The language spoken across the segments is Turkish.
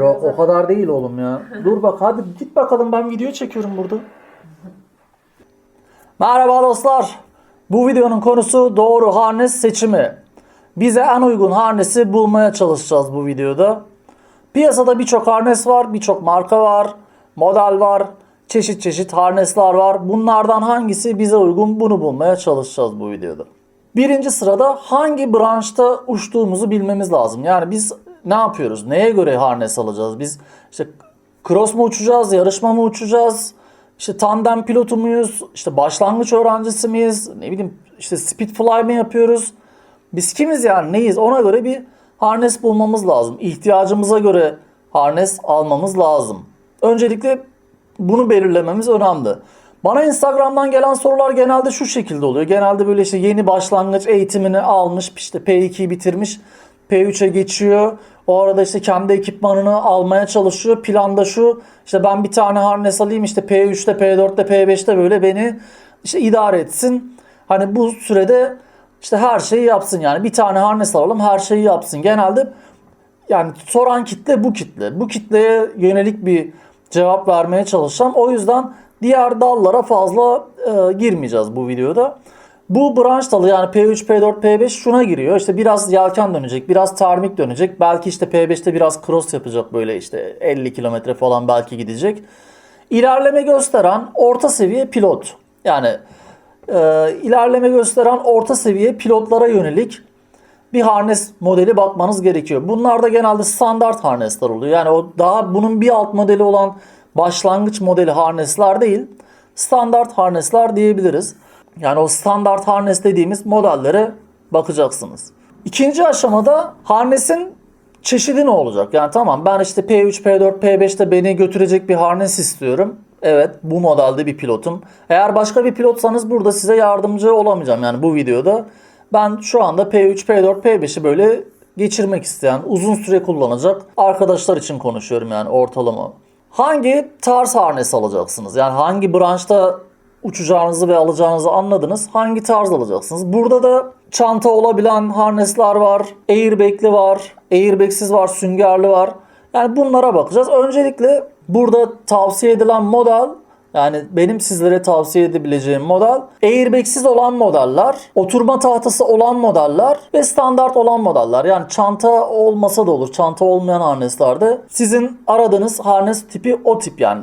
Yok o kadar değil oğlum ya. Dur bak hadi git bakalım ben video çekiyorum burada. Merhaba dostlar. Bu videonun konusu doğru harness seçimi. Bize en uygun harnesi bulmaya çalışacağız bu videoda. Piyasada birçok harness var, birçok marka var, model var, çeşit çeşit harnesler var. Bunlardan hangisi bize uygun bunu bulmaya çalışacağız bu videoda. Birinci sırada hangi branşta uçtuğumuzu bilmemiz lazım. Yani biz ne yapıyoruz? Neye göre harnes alacağız? Biz işte cross mu uçacağız, yarışma mı uçacağız? İşte tandem pilotu muyuz? İşte başlangıç öğrencisi miyiz? Ne bileyim işte speed fly mı yapıyoruz? Biz kimiz yani neyiz? Ona göre bir harnes bulmamız lazım. İhtiyacımıza göre harnes almamız lazım. Öncelikle bunu belirlememiz önemli. Bana Instagram'dan gelen sorular genelde şu şekilde oluyor. Genelde böyle işte yeni başlangıç eğitimini almış, işte P2'yi bitirmiş, P3'e geçiyor. O arada işte kendi ekipmanını almaya çalışıyor. Planda şu, işte ben bir tane harnes alayım işte P3'te, P4'te, P5'te böyle beni işte idare etsin. Hani bu sürede işte her şeyi yapsın yani. Bir tane harnes alalım her şeyi yapsın. Genelde yani soran kitle bu kitle. Bu kitleye yönelik bir cevap vermeye çalışacağım. O yüzden diğer dallara fazla e, girmeyeceğiz bu videoda. Bu branş dalı yani P3, P4, P5 şuna giriyor. İşte biraz yelken dönecek, biraz termik dönecek. Belki işte P5'te biraz cross yapacak böyle işte 50 kilometre falan belki gidecek. İlerleme gösteren orta seviye pilot. Yani e, ilerleme gösteren orta seviye pilotlara yönelik bir harness modeli bakmanız gerekiyor. Bunlar da genelde standart harnesler oluyor. Yani o daha bunun bir alt modeli olan başlangıç modeli harnesler değil. Standart harnesler diyebiliriz. Yani o standart harnes dediğimiz modellere bakacaksınız. İkinci aşamada harnesin çeşidi ne olacak? Yani tamam ben işte P3, P4, P5'te beni götürecek bir harnes istiyorum. Evet bu modelde bir pilotum. Eğer başka bir pilotsanız burada size yardımcı olamayacağım yani bu videoda. Ben şu anda P3, P4, P5'i böyle geçirmek isteyen, uzun süre kullanacak arkadaşlar için konuşuyorum yani ortalama. Hangi tarz harnes alacaksınız? Yani hangi branşta uçacağınızı ve alacağınızı anladınız. Hangi tarz alacaksınız? Burada da çanta olabilen harnesler var. Airbag'li var. Airbag'siz var. Süngerli var. Yani bunlara bakacağız. Öncelikle burada tavsiye edilen model yani benim sizlere tavsiye edebileceğim model airbag'siz olan modeller, oturma tahtası olan modeller ve standart olan modeller. Yani çanta olmasa da olur. Çanta olmayan harneslerde sizin aradığınız harnes tipi o tip yani.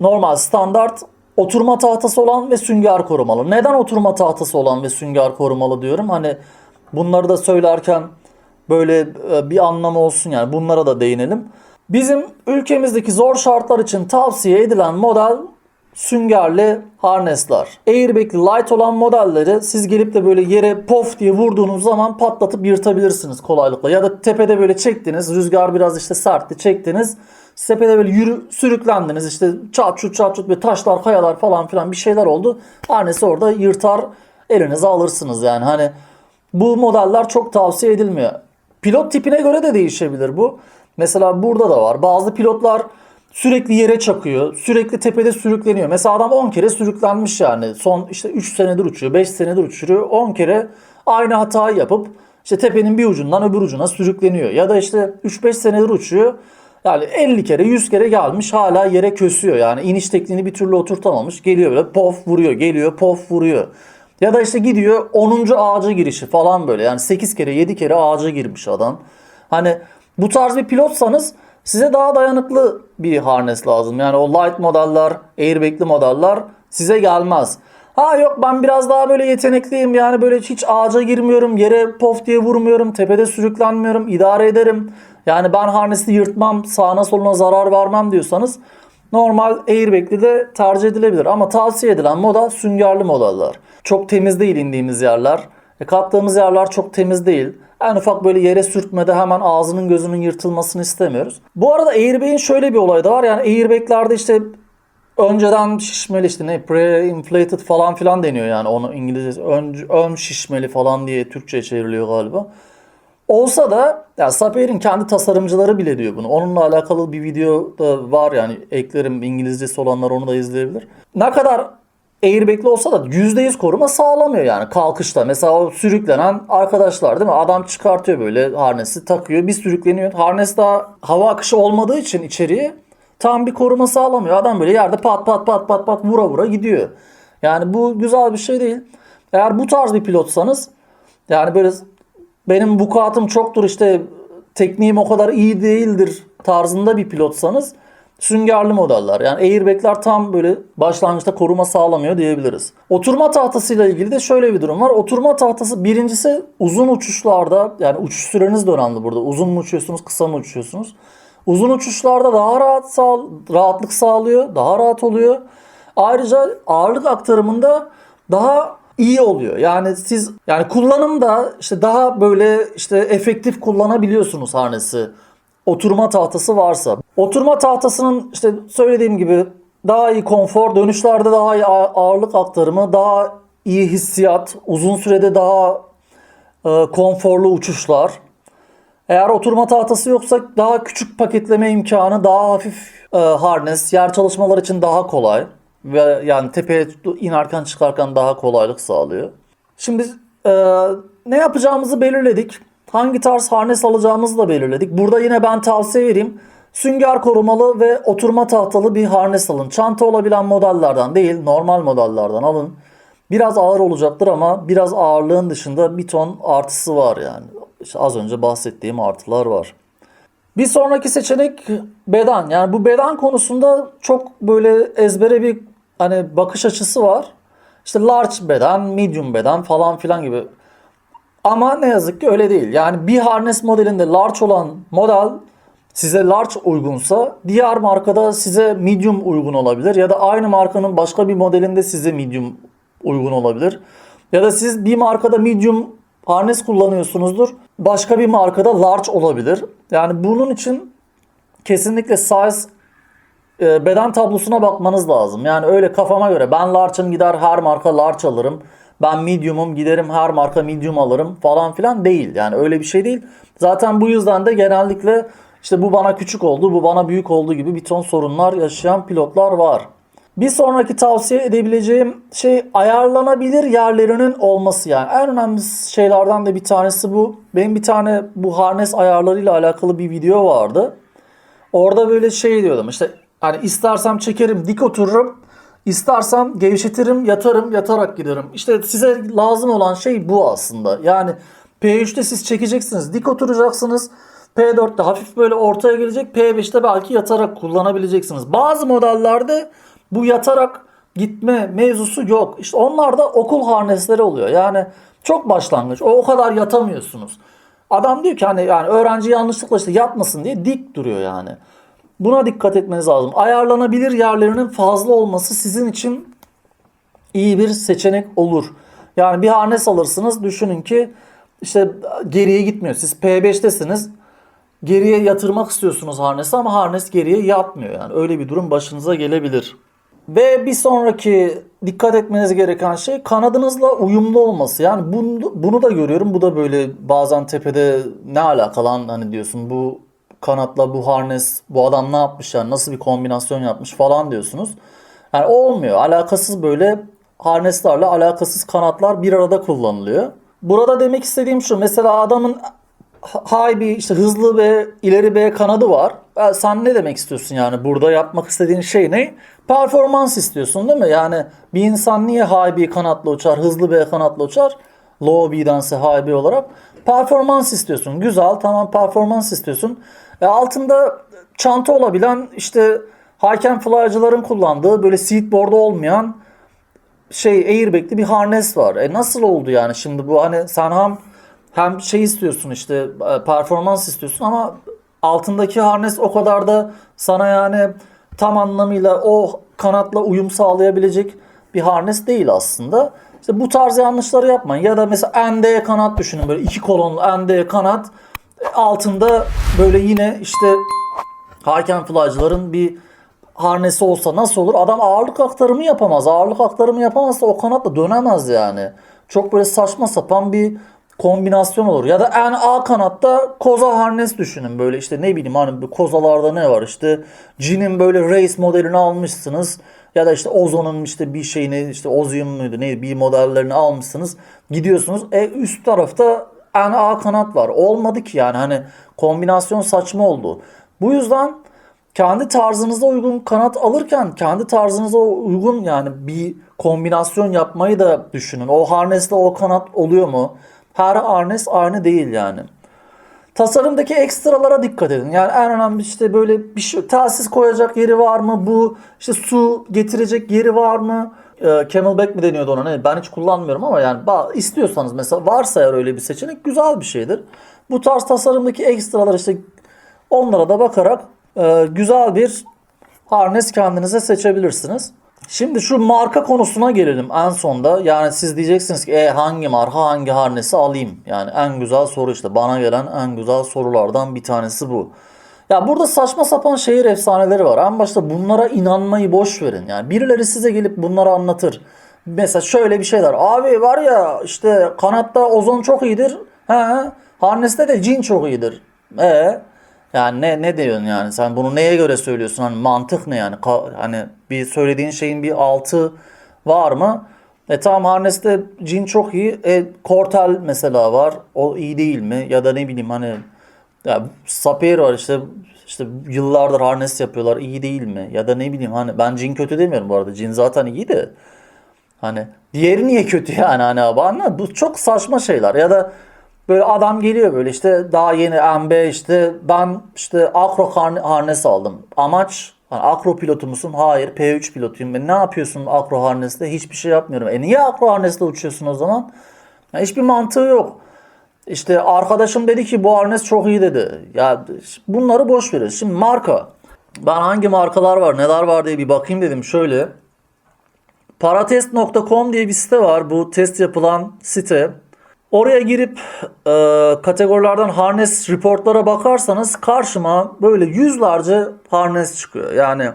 Normal standart oturma tahtası olan ve sünger korumalı. Neden oturma tahtası olan ve sünger korumalı diyorum? Hani bunları da söylerken böyle e, bir anlamı olsun yani bunlara da değinelim. Bizim ülkemizdeki zor şartlar için tavsiye edilen model süngerli harnesler. Airbag'li light olan modelleri siz gelip de böyle yere pof diye vurduğunuz zaman patlatıp yırtabilirsiniz kolaylıkla. Ya da tepede böyle çektiniz rüzgar biraz işte sertti çektiniz. Tepede böyle yürü, sürüklendiniz işte çat çut çat çut bir taşlar kayalar falan filan bir şeyler oldu. Harnesi orada yırtar elinize alırsınız yani hani bu modeller çok tavsiye edilmiyor. Pilot tipine göre de değişebilir bu. Mesela burada da var. Bazı pilotlar sürekli yere çakıyor. Sürekli tepede sürükleniyor. Mesela adam 10 kere sürüklenmiş yani. Son işte 3 senedir uçuyor, 5 senedir uçuyor. 10 kere aynı hatayı yapıp işte tepenin bir ucundan öbür ucuna sürükleniyor. Ya da işte 3-5 senedir uçuyor. Yani 50 kere 100 kere gelmiş hala yere kösüyor. Yani iniş tekniğini bir türlü oturtamamış. Geliyor böyle pof vuruyor. Geliyor pof vuruyor. Ya da işte gidiyor 10. ağaca girişi falan böyle. Yani 8 kere 7 kere ağaca girmiş adam. Hani bu tarz bir pilotsanız size daha dayanıklı bir harness lazım. Yani o light modeller, airbag'li modeller size gelmez. Ha yok ben biraz daha böyle yetenekliyim yani böyle hiç ağaca girmiyorum, yere pof diye vurmuyorum, tepede sürüklenmiyorum, idare ederim. Yani ben harnesi yırtmam, sağına soluna zarar vermem diyorsanız normal airbag'li de tercih edilebilir. Ama tavsiye edilen model süngerli modeller. Çok temiz değil indiğimiz yerler. E, kattığımız yerler çok temiz değil. En ufak böyle yere sürtmede hemen ağzının gözünün yırtılmasını istemiyoruz. Bu arada airbag'in şöyle bir olayı da var. Yani airbag'lerde işte önceden şişmeli işte ne pre-inflated falan filan deniyor yani onu İngilizce ön, ön şişmeli falan diye Türkçe çevriliyor galiba. Olsa da ya Sapir'in kendi tasarımcıları bile diyor bunu. Onunla alakalı bir video da var yani eklerim İngilizcesi olanlar onu da izleyebilir. Ne kadar airbag'li olsa da %100 koruma sağlamıyor yani kalkışta. Mesela o sürüklenen arkadaşlar değil mi? Adam çıkartıyor böyle harnesi takıyor bir sürükleniyor. Harnes daha hava akışı olmadığı için içeriye tam bir koruma sağlamıyor. Adam böyle yerde pat pat pat pat pat vura vura gidiyor. Yani bu güzel bir şey değil. Eğer bu tarz bir pilotsanız yani böyle benim vukuatım çoktur işte tekniğim o kadar iyi değildir tarzında bir pilotsanız süngerli modeller. Yani airbag'ler tam böyle başlangıçta koruma sağlamıyor diyebiliriz. Oturma tahtasıyla ilgili de şöyle bir durum var. Oturma tahtası birincisi uzun uçuşlarda yani uçuş süreniz de önemli burada. Uzun mu uçuyorsunuz kısa mı uçuyorsunuz? Uzun uçuşlarda daha rahat sağ, rahatlık sağlıyor. Daha rahat oluyor. Ayrıca ağırlık aktarımında daha iyi oluyor. Yani siz yani kullanımda işte daha böyle işte efektif kullanabiliyorsunuz harnesi. Oturma tahtası varsa. Oturma tahtasının işte söylediğim gibi daha iyi konfor, dönüşlerde daha iyi ağ- ağırlık aktarımı, daha iyi hissiyat, uzun sürede daha e, konforlu uçuşlar. Eğer oturma tahtası yoksa daha küçük paketleme imkanı, daha hafif e, harness, yer çalışmalar için daha kolay ve yani tepeye inerken çıkarken daha kolaylık sağlıyor. Şimdi e, ne yapacağımızı belirledik. Hangi tarz harness alacağımızı da belirledik. Burada yine ben tavsiye vereyim. Sünger korumalı ve oturma tahtalı bir harness alın. Çanta olabilen modellerden değil, normal modellerden alın. Biraz ağır olacaktır ama biraz ağırlığın dışında bir ton artısı var yani. İşte az önce bahsettiğim artılar var. Bir sonraki seçenek beden. Yani bu beden konusunda çok böyle ezbere bir hani bakış açısı var. İşte large beden, medium beden falan filan gibi. Ama ne yazık ki öyle değil. Yani bir harness modelinde large olan model size large uygunsa diğer markada size medium uygun olabilir. Ya da aynı markanın başka bir modelinde size medium uygun olabilir. Ya da siz bir markada medium harness kullanıyorsunuzdur. Başka bir markada large olabilir. Yani bunun için kesinlikle size e, beden tablosuna bakmanız lazım. Yani öyle kafama göre ben large'ım gider her marka large alırım. Ben medium'um giderim her marka medium alırım falan filan değil. Yani öyle bir şey değil. Zaten bu yüzden de genellikle işte bu bana küçük oldu, bu bana büyük oldu gibi bir ton sorunlar yaşayan pilotlar var. Bir sonraki tavsiye edebileceğim şey ayarlanabilir yerlerinin olması yani. En önemli şeylerden de bir tanesi bu. Benim bir tane bu harness ayarlarıyla alakalı bir video vardı. Orada böyle şey diyordum işte hani istersem çekerim dik otururum. istersem gevşetirim yatarım yatarak giderim. İşte size lazım olan şey bu aslında. Yani P3'te siz çekeceksiniz dik oturacaksınız. P4'te hafif böyle ortaya gelecek. P5'te belki yatarak kullanabileceksiniz. Bazı modellerde bu yatarak gitme mevzusu yok. İşte onlar da okul harnesleri oluyor. Yani çok başlangıç. O, o kadar yatamıyorsunuz. Adam diyor ki hani yani öğrenci yanlışlıkla işte yatmasın diye dik duruyor yani. Buna dikkat etmeniz lazım. Ayarlanabilir yerlerinin fazla olması sizin için iyi bir seçenek olur. Yani bir harnes alırsınız düşünün ki işte geriye gitmiyor. Siz P5'tesiniz. Geriye yatırmak istiyorsunuz harnesi ama harnes geriye yatmıyor. Yani öyle bir durum başınıza gelebilir. Ve bir sonraki dikkat etmeniz gereken şey kanadınızla uyumlu olması. Yani bunu, bunu da görüyorum. Bu da böyle bazen tepede ne alaka lan hani diyorsun bu kanatla bu harnes bu adam ne yapmış yani nasıl bir kombinasyon yapmış falan diyorsunuz. Yani olmuyor. Alakasız böyle harneslerle alakasız kanatlar bir arada kullanılıyor. Burada demek istediğim şu. Mesela adamın high bir işte hızlı ve ileri B kanadı var. Sen ne demek istiyorsun yani burada yapmak istediğin şey ne? Performans istiyorsun değil mi? Yani bir insan niye high B kanatla uçar, hızlı B kanatla uçar? Low B'dense high B olarak. Performans istiyorsun. Güzel tamam performans istiyorsun. E, altında çanta olabilen işte and fly'cıların kullandığı böyle seatboard olmayan şey airbag'li bir harness var. E nasıl oldu yani şimdi bu hani sen hem hem şey istiyorsun işte e, performans istiyorsun ama altındaki harness o kadar da sana yani tam anlamıyla o kanatla uyum sağlayabilecek bir harness değil aslında. İşte bu tarz yanlışları yapmayın. Ya da mesela ND kanat düşünün böyle iki kolonlu ND kanat E, altında böyle yine işte Haken flycıların bir harnesi olsa nasıl olur? Adam ağırlık aktarımı yapamaz. Ağırlık aktarımı yapamazsa o kanatla dönemez yani. Çok böyle saçma sapan bir kombinasyon olur. Ya da en A kanatta koza harness düşünün. Böyle işte ne bileyim hani kozalarda ne var işte Jin'in böyle race modelini almışsınız. Ya da işte Ozon'un işte bir şeyini işte Ozium muydu neydi bir modellerini almışsınız. Gidiyorsunuz. E üst tarafta en A kanat var. Olmadı ki yani hani kombinasyon saçma oldu. Bu yüzden kendi tarzınıza uygun kanat alırken kendi tarzınıza uygun yani bir kombinasyon yapmayı da düşünün. O harnesle o kanat oluyor mu? Her harnes aynı değil yani. Tasarımdaki ekstralara dikkat edin. Yani en önemli işte böyle bir şey telsiz koyacak yeri var mı? Bu işte su getirecek yeri var mı? Ee, Camelback mi deniyordu ona? Ne? Ben hiç kullanmıyorum ama yani istiyorsanız mesela varsa eğer öyle bir seçenek güzel bir şeydir. Bu tarz tasarımdaki ekstralar işte onlara da bakarak e, güzel bir harness kendinize seçebilirsiniz. Şimdi şu marka konusuna gelelim en sonda. Yani siz diyeceksiniz ki e, hangi marka hangi harnesi alayım? Yani en güzel soru işte bana gelen en güzel sorulardan bir tanesi bu. Ya burada saçma sapan şehir efsaneleri var. En başta bunlara inanmayı boş verin. Yani birileri size gelip bunları anlatır. Mesela şöyle bir şeyler. Abi var ya işte kanatta ozon çok iyidir. He, harneste de cin çok iyidir. E yani ne ne diyorsun yani sen bunu neye göre söylüyorsun hani mantık ne yani Ka- hani bir söylediğin şeyin bir altı var mı? E tamam harneste cin çok iyi. E Kortel mesela var. O iyi değil mi? Ya da ne bileyim hani ya Sapir var işte işte yıllardır harnes yapıyorlar. iyi değil mi? Ya da ne bileyim hani ben cin kötü demiyorum bu arada. Cin zaten iyi de. Hani diğeri niye kötü yani hani abi anladın? Bu çok saçma şeyler. Ya da böyle adam geliyor böyle işte daha yeni MB işte ben işte akro harne- harnes aldım. Amaç hani akro pilotu musun? Hayır P3 pilotuyum. E ne yapıyorsun akro harnesle? Hiçbir şey yapmıyorum. E niye akro harnesle uçuyorsun o zaman? Ya hiçbir mantığı yok. İşte arkadaşım dedi ki bu harnes çok iyi dedi. Ya bunları boş veririz. Şimdi marka. Ben hangi markalar var neler var diye bir bakayım dedim şöyle. Paratest.com diye bir site var. Bu test yapılan site. Oraya girip e, kategorilerden harness reportlara bakarsanız karşıma böyle yüzlerce harness çıkıyor. Yani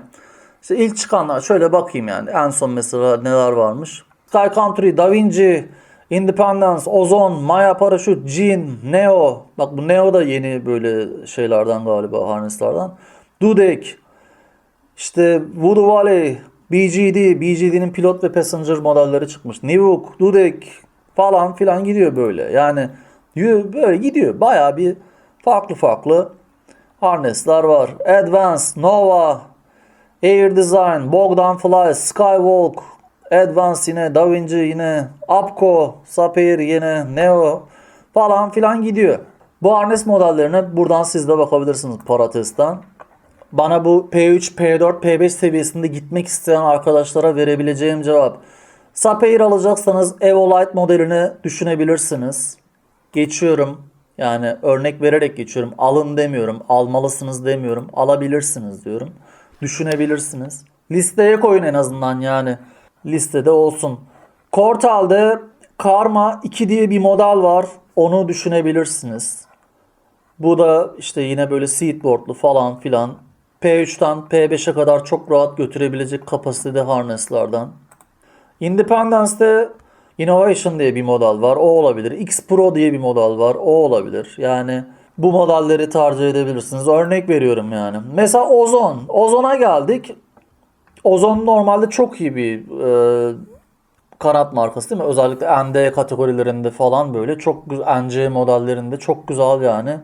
işte ilk çıkanlar şöyle bakayım yani en son mesela neler varmış. Sky Country, Da Vinci, Independence, Ozone, Maya Parachute, Jean, Neo. Bak bu Neo da yeni böyle şeylerden galiba harnesslerden. Dudek, işte Voodoo Valley, BGD, BGD'nin pilot ve passenger modelleri çıkmış. Nivuk, Dudek falan filan gidiyor böyle. Yani böyle gidiyor. Bayağı bir farklı farklı harnessler var. Advance, Nova, Air Design, Bogdan Fly, Skywalk, Advance yine, Da Vinci yine, Apco, Sapir yine, Neo falan filan gidiyor. Bu harness modellerine buradan siz de bakabilirsiniz Paratest'ten. Bana bu P3, P4, P5 seviyesinde gitmek isteyen arkadaşlara verebileceğim cevap. Sapir alacaksanız Evolite modelini düşünebilirsiniz. Geçiyorum. Yani örnek vererek geçiyorum. Alın demiyorum. Almalısınız demiyorum. Alabilirsiniz diyorum. Düşünebilirsiniz. Listeye koyun en azından yani. Listede olsun. Kortal'de Karma 2 diye bir model var. Onu düşünebilirsiniz. Bu da işte yine böyle seatboardlu falan filan. P3'ten P5'e kadar çok rahat götürebilecek kapasitede harnesslardan. Independence'de Innovation diye bir model var. O olabilir. X Pro diye bir model var. O olabilir. Yani bu modelleri tercih edebilirsiniz. Örnek veriyorum yani. Mesela Ozon. Ozon'a geldik. Ozon normalde çok iyi bir e, kanat markası değil mi? Özellikle ND kategorilerinde falan böyle çok güzel NC modellerinde çok güzel yani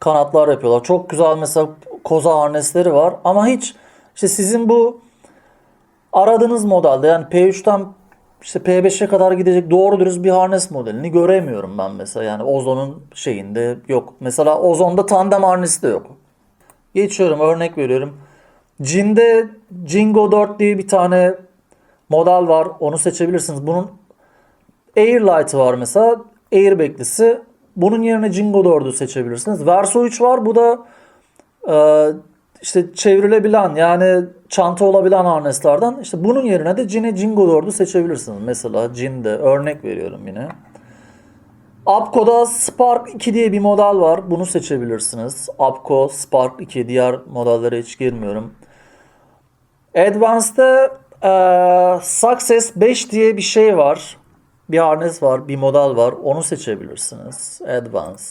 kanatlar yapıyorlar. Çok güzel mesela koza harnesleri var ama hiç işte sizin bu aradığınız modelde yani P3'ten işte P5'e kadar gidecek doğru dürüst bir harnes modelini göremiyorum ben mesela. Yani Ozon'un şeyinde yok. Mesela Ozon'da tandem harnesi de yok. Geçiyorum örnek veriyorum. Jin'de Jingo 4 diye bir tane model var. Onu seçebilirsiniz. Bunun Airlight'ı var mesela. Airbag'lisi. Bunun yerine Jingo 4'ü seçebilirsiniz. Verso 3 var. Bu da e, işte çevrilebilen yani çanta olabilen harneslerden. İşte bunun yerine de Jin'e Jingo 4'ü seçebilirsiniz. Mesela Jin'de örnek veriyorum yine. Apco'da Spark 2 diye bir model var. Bunu seçebilirsiniz. Apco Spark 2 diğer modellere hiç girmiyorum. Advance'da eee, Success 5 diye bir şey var. bir harness var, bir model var. Onu seçebilirsiniz. Advance.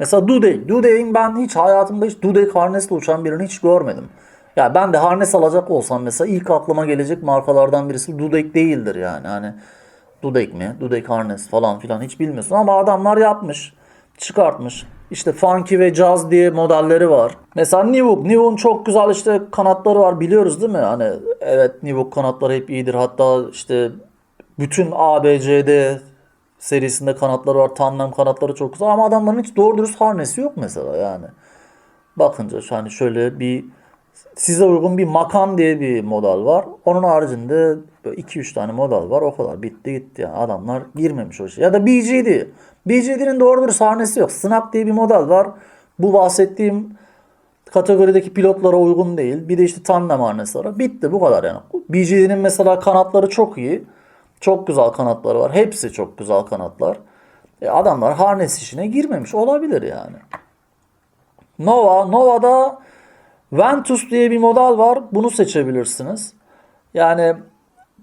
Mesela Dudek. Dudek'in ben hiç hayatımda hiç Dudek harnessle uçan birini hiç görmedim. Ya ben de harness alacak olsam mesela ilk aklıma gelecek markalardan birisi Dudek değildir yani. Hani Dudek mi? Dudek harness falan filan hiç bilmiyorsun ama adamlar yapmış. Çıkartmış. İşte funky ve jazz diye modelleri var. Mesela Nivuk. Nivuk'un çok güzel işte kanatları var biliyoruz değil mi? Hani evet Nivuk kanatları hep iyidir. Hatta işte bütün ABCD serisinde kanatları var. Tandem kanatları çok güzel ama adamların hiç doğru dürüst harnesi yok mesela yani. Bakınca hani şöyle bir size uygun bir makan diye bir model var. Onun haricinde 2-3 tane model var. O kadar bitti gitti yani. Adamlar girmemiş o işe. Ya da BGD. BGD'nin doğru dürüst harnesi yok. Snap diye bir model var. Bu bahsettiğim kategorideki pilotlara uygun değil. Bir de işte tandem harnesi var. Bitti bu kadar yani. BGD'nin mesela kanatları çok iyi. Çok güzel kanatları var. Hepsi çok güzel kanatlar. E adamlar harnes işine girmemiş. Olabilir yani. Nova. Nova'da Ventus diye bir model var. Bunu seçebilirsiniz. Yani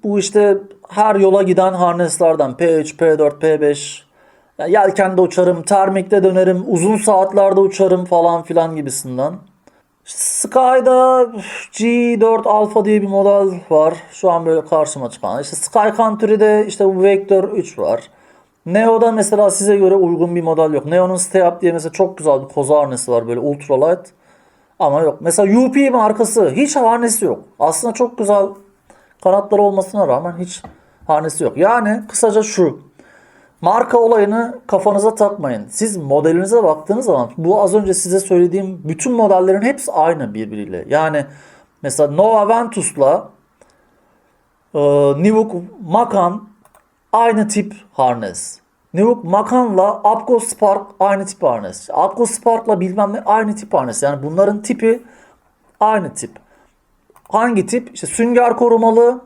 bu işte her yola giden harneslerden P3, P4, P5 ya yelkende uçarım, termikte dönerim, uzun saatlerde uçarım falan filan gibisinden. Sky'da G4 Alpha diye bir model var. Şu an böyle karşıma çıkan. İşte Sky Country'de işte bu Vector 3 var. Neo'da mesela size göre uygun bir model yok. Neo'nun Stay Up diye mesela çok güzel bir koza harnesi var böyle ultralight. Ama yok. Mesela UP markası hiç harnesi yok. Aslında çok güzel kanatları olmasına rağmen hiç harnesi yok. Yani kısaca şu. Marka olayını kafanıza takmayın. Siz modelinize baktığınız zaman bu az önce size söylediğim bütün modellerin hepsi aynı birbiriyle. Yani mesela Nova Ventus'la e, Nivuk Macan aynı tip harness. Nivuk Macan'la Apco Spark aynı tip harness. Apco Spark'la bilmem ne aynı tip harness. Yani bunların tipi aynı tip. Hangi tip? İşte sünger korumalı,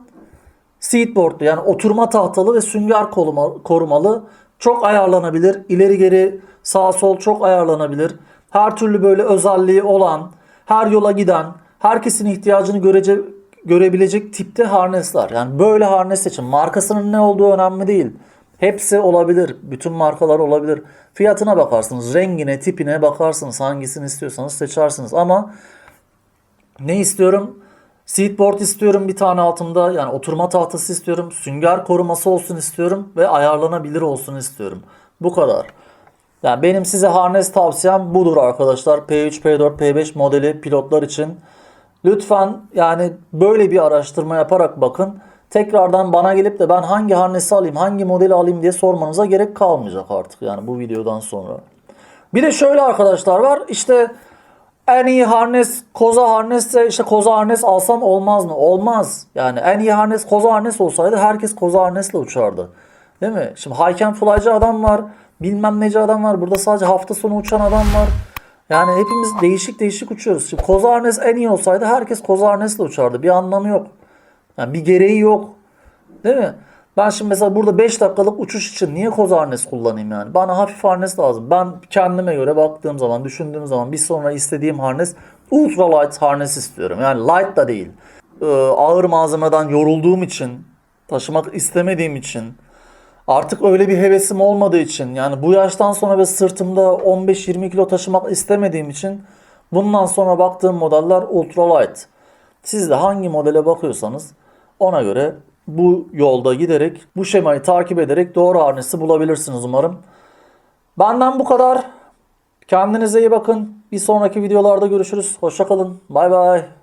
seatboardlu yani oturma tahtalı ve sünger koruma- korumalı. Çok ayarlanabilir. İleri geri sağ sol çok ayarlanabilir. Her türlü böyle özelliği olan, her yola giden, herkesin ihtiyacını görece, görebilecek tipte harnesler. Yani böyle harnes seçin. Markasının ne olduğu önemli değil. Hepsi olabilir. Bütün markalar olabilir. Fiyatına bakarsınız. Rengine, tipine bakarsınız. Hangisini istiyorsanız seçersiniz. Ama ne istiyorum? Seatboard istiyorum bir tane altımda. Yani oturma tahtası istiyorum. Sünger koruması olsun istiyorum. Ve ayarlanabilir olsun istiyorum. Bu kadar. Yani benim size harness tavsiyem budur arkadaşlar. P3, P4, P5 modeli pilotlar için. Lütfen yani böyle bir araştırma yaparak bakın. Tekrardan bana gelip de ben hangi harnesi alayım, hangi modeli alayım diye sormanıza gerek kalmayacak artık yani bu videodan sonra. Bir de şöyle arkadaşlar var. İşte en iyi harnes koza harnesse işte koza harnes alsam olmaz mı? Olmaz. Yani en iyi harnes koza harnes olsaydı herkes koza harnesle uçardı. Değil mi? Şimdi and fly'cı adam var. Bilmem neci adam var. Burada sadece hafta sonu uçan adam var. Yani hepimiz değişik değişik uçuyoruz. Şimdi koza harnes en iyi olsaydı herkes koza harnesle uçardı. Bir anlamı yok. Yani bir gereği yok. Değil mi? Ben şimdi mesela burada 5 dakikalık uçuş için niye koz harnes kullanayım yani? Bana hafif harnes lazım. Ben kendime göre baktığım zaman, düşündüğüm zaman bir sonra istediğim harnes ultra light harnes istiyorum. Yani light da değil. Ee, ağır malzemeden yorulduğum için, taşımak istemediğim için, artık öyle bir hevesim olmadığı için, yani bu yaştan sonra ve sırtımda 15-20 kilo taşımak istemediğim için bundan sonra baktığım modeller ultra light. Siz de hangi modele bakıyorsanız ona göre bu yolda giderek, bu şemayı takip ederek doğru harnesi bulabilirsiniz umarım. Benden bu kadar. Kendinize iyi bakın. Bir sonraki videolarda görüşürüz. Hoşçakalın. Bay bay.